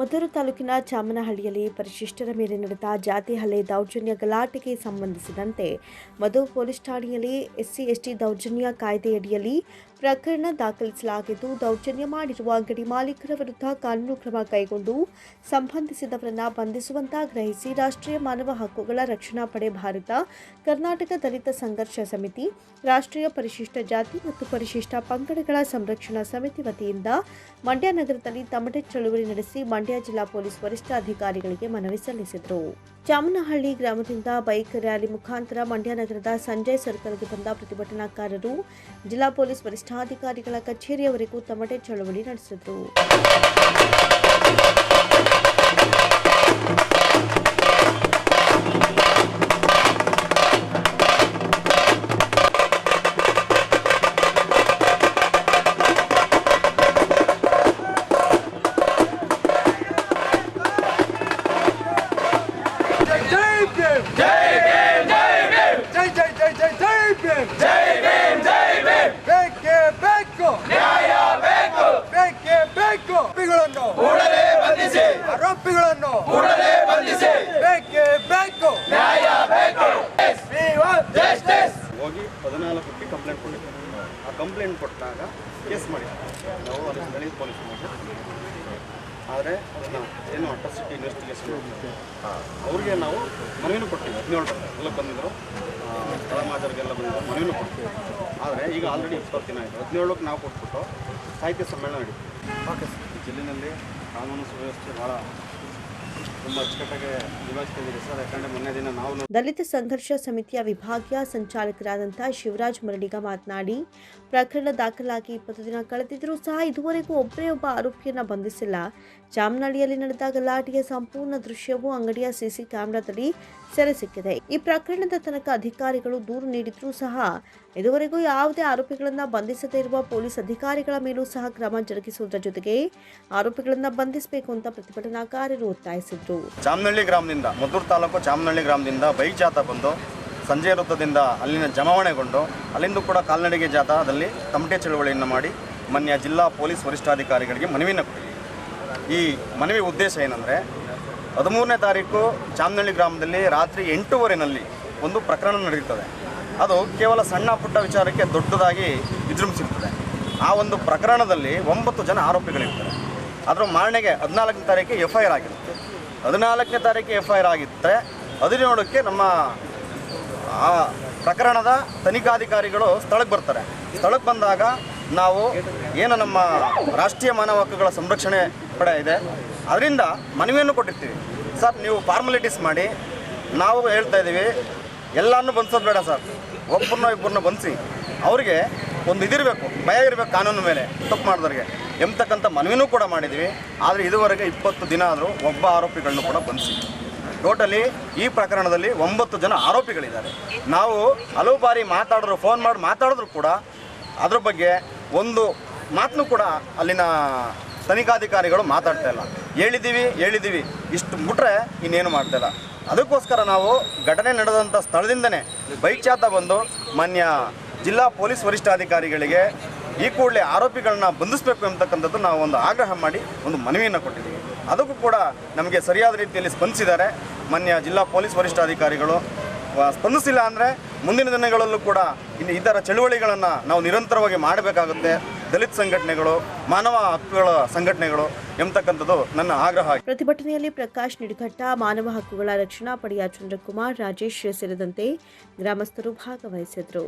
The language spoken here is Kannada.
ಮದ್ದೂರು ತಾಲೂಕಿನ ಚಾಮನಹಳ್ಳಿಯಲ್ಲಿ ಪರಿಶಿಷ್ಟರ ಮೇಲೆ ನಡೆದ ಜಾತಿ ಹಲ್ಲೆ ದೌರ್ಜನ್ಯ ಗಲಾಟೆಗೆ ಸಂಬಂಧಿಸಿದಂತೆ ಮಧು ಪೊಲೀಸ್ ಠಾಣೆಯಲ್ಲಿ ಎಸ್ಸಿ ಎಸ್ಟಿ ದೌರ್ಜನ್ಯ ಕಾಯ್ದೆಯಡಿಯಲ್ಲಿ ಪ್ರಕರಣ ದಾಖಲಿಸಲಾಗಿದ್ದು, ದೌರ್ಜನ್ಯ ಮಾಡಿರುವ ಗಡಿ ಮಾಲೀಕರ ವಿರುದ್ಧ ಕಾನೂನು ಕ್ರಮ ಕೈಗೊಂಡು ಸಂಬಂಧಿಸಿದವರನ್ನ ಬಂಧಿಸುವಂತಾಗ್ರಹಿಸಿ ರಾಷ್ಟ್ರೀಯ ಮಾನವ ಹಕ್ಕುಗಳ ರಕ್ಷಣಾ ಪಡೆ ಭಾರತ, ಕರ್ನಾಟಕ ದಲಿತ ಸಂಘರ್ಷ ಸಮಿತಿ, ರಾಷ್ಟ್ರೀಯ ಪರಿಶಿಷ್ಟ ಜಾತಿ ಮತ್ತು ಪರಿಶಿಷ್ಟ ಪಂಗಡಗಳ ಸಂರಕ್ಷಣಾ ಸಮಿತಿ ವತಿಯಿಂದ ಮಂಡ್ಯ ನಗರದಲ್ಲಿ ತಮಟೆ ಚಳುವಳಿ ನಡೆಸಿ ಮಂಡ್ಯ ಜಿಲ್ಲಾ ಪೊಲೀಸ್ ವರಿಷ್ಠಾಧಿಕಾರಿಗಳಿಗೆ ಮನವಿ ಸಲ್ಲಿಸಿದರು. ಚಾಮನಹಳ್ಳಿ ಗ್ರಾಮದಿಂದ ಬೈಕ್ ರ್ಯಾಲಿ ಮುಖಾಂತರ ಮಂಡ್ಯ ನಗರದ ಸಂಜಯ್ ಸರ್ಕಲ್ಗೆ ಬಂದ ಪ್ರತಿಭಟನಾಕಾರರು ಜಿಲ್ಲಾ ಪೊಲೀಸ್ ವರಿಷ್ಠಾಧಿಕಾರಿಗಳ ಕಚೇರಿಯವರೆಗೂ ತಮಟೆ ಚಳವಳಿ ನಡೆಸಿದರು. ಆ ಕಂಪ್ಲೇಂಟ್ ಕೊಟ್ಟಾಗ ಕೇಸ್ ಮಾಡಿ. ನಾವು ಅದಕ್ಕೆ ಸ್ಥಳೀಯ ಪೊಲೀಸ್ ಸ್ಟೇಷನ್ ಆದರೆ ಅದನ್ನು ಏನು ಅಟ್ರಾಸಿಟಿ ಇನ್ವೆಸ್ಟಿಗೇಷನ್ ಅವ್ರಿಗೆ ನಾವು ಮನವಿನೂ ಕೊಡ್ತೀವಿ. ಹದಿನೇಳು ಎಲ್ಲ ಬಂದಿದ್ದರು ಸ್ಥಳ ಮಾದರಿಗೆಲ್ಲ ಬಂದಿದ್ದರು ಮನವಿನೂ ಕೊಡ್ತೀವಿ. ಆದರೆ ಈಗ ಆಲ್ರೆಡಿ ಇಪ್ಪತ್ತು ದಿನ ಆಯಿತು. ಹದಿನೇಳಕ್ಕೆ ನಾವು ಕೊಟ್ಬಿಟ್ಟು ಸಾಹಿತ್ಯ ಸಮ್ಮೇಳನ ನಡೀತೀವಿ ಜಿಲ್ಲೆಯಲ್ಲಿ ಕಾನೂನು ಸುವ್ಯವಸ್ಥೆ ಭಾಳ ದಲಿತ ಸಂಘರ್ಷ ಸಮಿತಿಯ ವಿಭಾಗೀಯ ಸಂಚಾಲಕರಾದಂತಹ ಶಿವರಾಜ್ ಮರಡಿಗ ಮಾತನಾಡಿ, ಪ್ರಕರಣ ದಾಖಲಾಗಿ ಇಪ್ಪತ್ತು ದಿನ ಕಳೆದಿದ್ದರೂ ಸಹ ಇದುವರೆಗೂ ಒಬ್ಬರೇ ಒಬ್ಬ ಆರೋಪಿಯನ್ನ ಬಂಧಿಸಿಲ್ಲ. ಜಾಮ್ನಳ್ಳಿಯಲ್ಲಿ ನಡೆದ ಗಲಾಟೆಯ ಸಂಪೂರ್ಣ ದೃಶ್ಯವು ಅಂಗಡಿಯ ಸಿಸಿ ಕ್ಯಾಮೆರಾದಲ್ಲಿ ಸೆರೆ ಸಿಕ್ಕಿದೆ. ಈ ಪ್ರಕರಣದ ತನಕ ಅಧಿಕಾರಿಗಳು ದೂರು ನೀಡಿದ್ರೂ ಸಹ ಇದುವರೆಗೂ ಯಾವುದೇ ಆರೋಪಿಗಳನ್ನ ಬಂಧಿಸದೇ ಇರುವ ಪೊಲೀಸ್ ಅಧಿಕಾರಿಗಳ ಮೇಲೂ ಸಹ ಕ್ರಮ ಜರುಗಿಸುವುದರ ಜೊತೆಗೆ ಆರೋಪಿಗಳನ್ನ ಬಂಧಿಸಬೇಕು ಅಂತ ಪ್ರತಿಭಟನಾಕಾರರು ಜಾಮನಹಳ್ಳಿ ಗ್ರಾಮದಿಂದ ಮದ್ದೂರು ತಾಲೂಕು ಜಾಮನಹಳ್ಳಿ ಗ್ರಾಮದಿಂದ ಬೈಕ್ ಜಾಥಾ ಬಂದು ಸಂಜೆ ವೃತ್ತದಿಂದ ಅಲ್ಲಿನ ಜಮಾವಣೆಗೊಂಡು ಅಲ್ಲಿಂದ ಕೂಡ ಕಾಲ್ನಡಿಗೆ ಜಾಥಾದಲ್ಲಿ ತಮಟೆ ಚಳವಳಿಯನ್ನು ಮಾಡಿ ಮಾನ್ಯ ಜಿಲ್ಲಾ ಪೊಲೀಸ್ ವರಿಷ್ಠಾಧಿಕಾರಿಗಳಿಗೆ ಮನವಿಯನ್ನು ಕೊಟ್ಟಿದ್ದೀವಿ ಈ ಮನವಿ ಉದ್ದೇಶ ಏನಂದರೆ ಹದಿಮೂರನೇ ತಾರೀಕು ಜಾಮನಹಳ್ಳಿ ಗ್ರಾಮದಲ್ಲಿ ರಾತ್ರಿ ಎಂಟೂವರೆನಲ್ಲಿ ಒಂದು ಪ್ರಕರಣ ನಡೆಯುತ್ತದೆ. ಅದು ಕೇವಲ ಸಣ್ಣ ಪುಟ್ಟ ವಿಚಾರಕ್ಕೆ ದೊಡ್ಡದಾಗಿ ವಿಜೃಂಭಿಸಿರ್ತದೆ. ಆ ಒಂದು ಪ್ರಕರಣದಲ್ಲಿ ಒಂಬತ್ತು ಜನ ಆರೋಪಿಗಳಿರ್ತಾರೆ. ಅದರ ಮಾರನೆಗೆ ಹದಿನಾಲ್ಕನೇ ತಾರೀಕಿಗೆ ಎಫ್ ಐ ಆರ್ ಆಗಿರುತ್ತೆ. ಹದಿನಾಲ್ಕನೇ ತಾರೀಕು ಎಫ್ ಐ ಆರ್ ಆಗಿದ್ದರೆ ಹದಿನೇಳಕ್ಕೆ ನಮ್ಮ, ಆ, ಪ್ರಕರಣದ ತನಿಖಾಧಿಕಾರಿಗಳು ಸ್ಥಳಕ್ಕೆ ಬರ್ತಾರೆ. ಸ್ಥಳಕ್ಕೆ ಬಂದಾಗ ನಾವು ಏನು ನಮ್ಮ ರಾಷ್ಟ್ರೀಯ ಮಾನವ ಹಕ್ಕುಗಳ ಸಂರಕ್ಷಣೆ ಪಡೆ ಇದೆ, ಅದರಿಂದ ಮನವಿಯನ್ನು ಕೊಟ್ಟಿರ್ತೀವಿ. ಸರ್, ನೀವು ಫಾರ್ಮಾಲಿಟೀಸ್ ಮಾಡಿ, ನಾವು ಹೇಳ್ತಾ ಇದ್ದೀವಿ, ಎಲ್ಲನೂ ಬಂಧಿಸೋದು ಬೇಡ ಸರ್. ಒಬ್ಬರನ್ನ ಇಬ್ಬರನ್ನ ಬಂಧಿಸಿ ಅವರಿಗೆ ಒಂದು ಇದಿರಬೇಕು, ಭಯ ಇರಬೇಕು ಕಾನೂನು ಮೇಲೆ, ತಪ್ಪು ಮಾಡಿದವ್ರಿಗೆ. ಎಂಬತಕ್ಕಂಥ ಮನವಿನೂ ಕೂಡ ಮಾಡಿದ್ದೀವಿ ಆದರೆ ಇದುವರೆಗೆ ಇಪ್ಪತ್ತು ದಿನ ಆದರೂ ಒಬ್ಬ ಆರೋಪಿಗಳನ್ನು ಕೂಡ ಬಂಧಿಸಿ ಟೋಟಲಿ ಈ ಪ್ರಕರಣದಲ್ಲಿ ಒಂಬತ್ತು ಜನ ಆರೋಪಿಗಳಿದ್ದಾರೆ. ನಾವು ಹಲವು ಬಾರಿ ಮಾತಾಡಿದ್ರು ಫೋನ್ ಮಾಡಿ ಮಾತಾಡಿದ್ರು ಕೂಡ ಅದ್ರ ಬಗ್ಗೆ ಒಂದು ಮಾತನ್ನು ಕೂಡ ಅಲ್ಲಿನ ತನಿಖಾಧಿಕಾರಿಗಳು ಮಾತಾಡ್ತಾ ಇಲ್ಲ. ಹೇಳಿದ್ದೀವಿ ಹೇಳಿದ್ದೀವಿ ಇಷ್ಟು ಬಿಟ್ರೆ ಇನ್ನೇನು ಮಾಡ್ತಾ ಇಲ್ಲ. ಅದಕ್ಕೋಸ್ಕರ ನಾವು ಘಟನೆ ನಡೆದಂಥ ಸ್ಥಳದಿಂದನೇ ಬೈಕ್ ಚಾತ ಬಂದು ಮಾನ್ಯ ಜಿಲ್ಲಾ ಪೊಲೀಸ್ ವರಿಷ್ಠಾಧಿಕಾರಿಗಳಿಗೆ ಈ ಕೂಡಲೇ ಆರೋಪಿಗಳನ್ನ ಬಂಧಿಸಬೇಕು ಎಂಬತಕ್ಕಂಥದ್ದು ನಾವು ಒಂದು ಆಗ್ರಹ ಮಾಡಿ ಒಂದು ಮನವಿಯನ್ನು ಕೊಟ್ಟಿದ್ದೀವಿ. ಅದಕ್ಕೂ ಕೂಡ ನಮಗೆ ಸರಿಯಾದ ರೀತಿಯಲ್ಲಿ ಸ್ಪಂದಿಸಿದ್ದಾರೆ. ಮಾನ್ಯ ಜಿಲ್ಲಾ ಪೊಲೀಸ್ ವರಿಷ್ಠಾಧಿಕಾರಿಗಳು. ಸ್ಪಂದಿಸಿಲ್ಲ ಅಂದರೆ ಮುಂದಿನ ದಿನಗಳಲ್ಲೂ ಕೂಡ ಇನ್ನು ಇತರ ಚಳುವಳಿಗಳನ್ನು ನಾವು ನಿರಂತರವಾಗಿ ಮಾಡಬೇಕಾಗುತ್ತೆ. ದಲಿತ ಸಂಘಟನೆಗಳು, ಮಾನವ ಹಕ್ಕುಗಳ ಸಂಘಟನೆಗಳು ಎಂಬತಕ್ಕಂಥದ್ದು ನನ್ನ ಆಗ್ರಹ ಪ್ರತಿಭಟನೆಯಲ್ಲಿ ಪ್ರಕಾಶ್ ನಿಡಘಟ್ಟ ಮಾನವ ಹಕ್ಕುಗಳ ರಕ್ಷಣಾ ಪಡೆಯ ಚಂದ್ರಕುಮಾರ್, ರಾಜೇಶ್ ಸೇರಿದಂತೆ ಗ್ರಾಮಸ್ಥರು ಭಾಗವಹಿಸಿದರು